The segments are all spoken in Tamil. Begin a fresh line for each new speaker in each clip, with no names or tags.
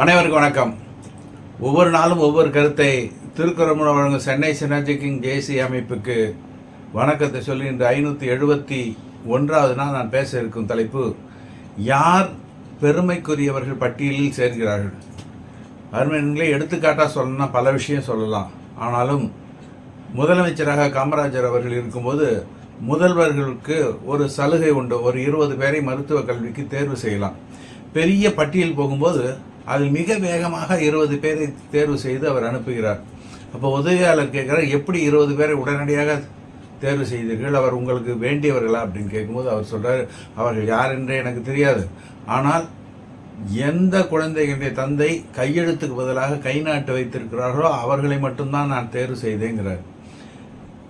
அனைவருக்கும் வணக்கம். ஒவ்வொரு நாளும் ஒவ்வொரு கருத்தை திருக்குறள் வழங்கும் சென்னை சினர்ஜிக்கிங் ஜேசி அமைப்புக்கு வணக்கத்தை சொல்லி இன்று ஐநூற்றி எழுபத்தி ஒன்றாவது நாள் நான் பேச இருக்கும் தலைப்பு யார் பெருமைக்குரியவர்கள் பட்டியலில் சேர்கிறார்கள்? அருமையிலே எடுத்துக்காட்டாக சொல்லணும்னா பல விஷயம் சொல்லலாம். ஆனாலும் முதலமைச்சராக காமராஜர் அவர்கள் இருக்கும்போது முதல்வர்களுக்கு ஒரு சலுகை உண்டு. ஒரு இருபது பேரை மருத்துவ கல்விக்கு தேர்வு செய்யலாம். பெரிய பட்டியல் போகும்போது அதில் மிக வேகமாக இருபது பேரை தேர்வு செய்து அவர் அனுப்புகிறார். அப்போ உதவியாளர் கேட்குறார் எப்படி இருபது பேரை உடனடியாக தேர்வு செய்தீர்கள்? அவர் உங்களுக்கு வேண்டியவர்களா? அப்படின்னு கேட்கும்போது அவர் சொல்கிறார் அவர்கள் யார் என்றே எனக்கு தெரியாது. ஆனால் எந்த குழந்தைகளுடைய தந்தை கையெழுத்துக்கு பதிலாக கை நாட்டு வைத்திருக்கிறார்களோ அவர்களை மட்டும்தான் நான் தேர்வு செய்தேங்கிறார்.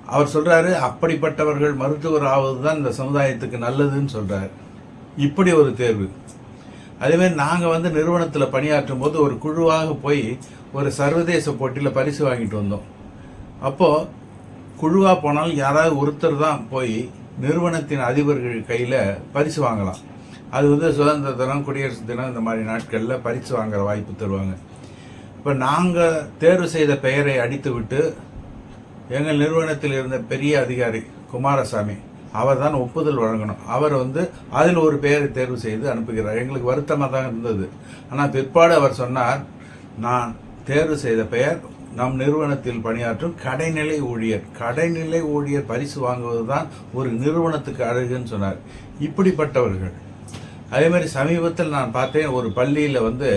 அவர் சொல்கிறாரு அப்படிப்பட்டவர்கள் மருத்துவர் ஆவது தான் இந்த சமுதாயத்துக்கு நல்லதுன்னு சொல்கிறார் இப்படி ஒரு தேர்வு. அதேமாதிரி நாங்கள் வந்து நிறுவனத்தில் பணியாற்றும் போது ஒரு குழுவாக போய் ஒரு சர்வதேச போட்டியில் பரிசு வாங்கிட்டு வந்தோம். அப்போது குழுவாக போனாலும் யாராவது ஒருத்தர் தான் போய் நிறுவனத்தின் அதிபர்கள் கையில் பரிசு வாங்கலாம். அது வந்து சுதந்திர தினம் குடியரசு தினம் இந்த மாதிரி நாட்களில் பரிசு வாங்குற வாய்ப்பு தருவாங்க. இப்போ நாங்கள் தேர்வு செய்த பெயரை அடித்து விட்டு எங்கள் நிறுவனத்தில் இருந்த பெரிய அதிகாரி குமாரசாமி அவர் தான் ஒப்புதல் வழங்கணும். அவர் வந்து அதில் ஒரு பெயரை தேர்வு செய்து அனுப்புகிறார். எங்களுக்கு வருத்தமாக தான் இருந்தது. ஆனால் பிற்பாடு அவர் சொன்னார் நான் தேர்வு செய்த பெயர் நம் நிறுவனத்தில் பணியாற்றும் கடைநிலை ஊழியர். கடைநிலை ஊழியர் பரிசு வாங்குவது தான் ஒரு நிறுவனத்துக்கு அழகுன்னு சொன்னார். இப்படிப்பட்டவர்கள். அதேமாதிரி சமீபத்தில் நான் பார்த்தேன் ஒரு பள்ளியில் வந்து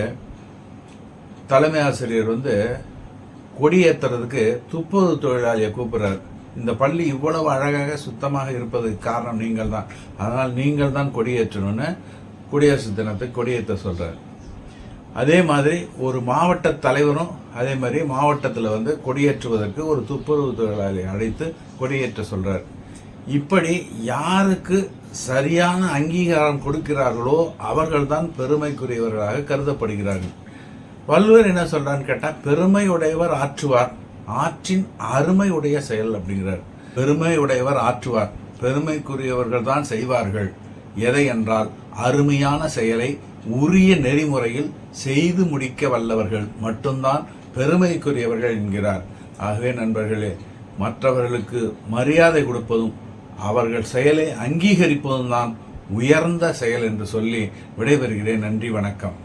தலைமை ஆசிரியர் வந்து கொடியேற்றுறதுக்கு துப்புரவு தொழிலாளியை கூப்பிட்றாரு. இந்த பள்ளி இவ்வளவு அழகாக சுத்தமாக இருப்பதற்கு காரணம் நீங்கள் தான் அதனால் நீங்கள் தான் கொடியேற்றணும்னு குடியரசு தினத்தை கொடியேற்ற சொல்கிறார் அதே மாதிரி ஒரு மாவட்ட தலைவரும் அதே மாதிரி மாவட்டத்தில் வந்து கொடியேற்றுவதற்கு ஒரு துப்புரவு தொழிலாளி அழைத்து கொடியேற்ற சொல்கிறார் இப்படி யாருக்கு சரியான அங்கீகாரம் கொடுக்கிறார்களோ அவர்கள்தான் பெருமைக்குரியவர்களாக கருதப்படுகிறார்கள். வள்ளுவர் என்ன சொல்கிறான்னு கேட்டால் பெருமை உடையவர் ஆற்றுவார் ஆற்றின் அருமையுடைய செயல் அப்படிங்கிறார். பெருமை உடையவர் ஆற்றுவார். பெருமைக்குரியவர்கள் தான் செய்வார்கள். எதை என்றால் அருமையான செயலை உரிய நெறிமுறையில் செய்து முடிக்க வல்லவர்கள் மட்டும்தான் பெருமைக்குரியவர்கள் என்கிறார். ஆகவே நண்பர்களே மற்றவர்களுக்கு மரியாதை கொடுப்பதும் அவர்கள் செயலை அங்கீகரிப்பதும் தான் உயர்ந்த செயல் என்று சொல்லி விடைபெறுகிறேன். நன்றி வணக்கம்.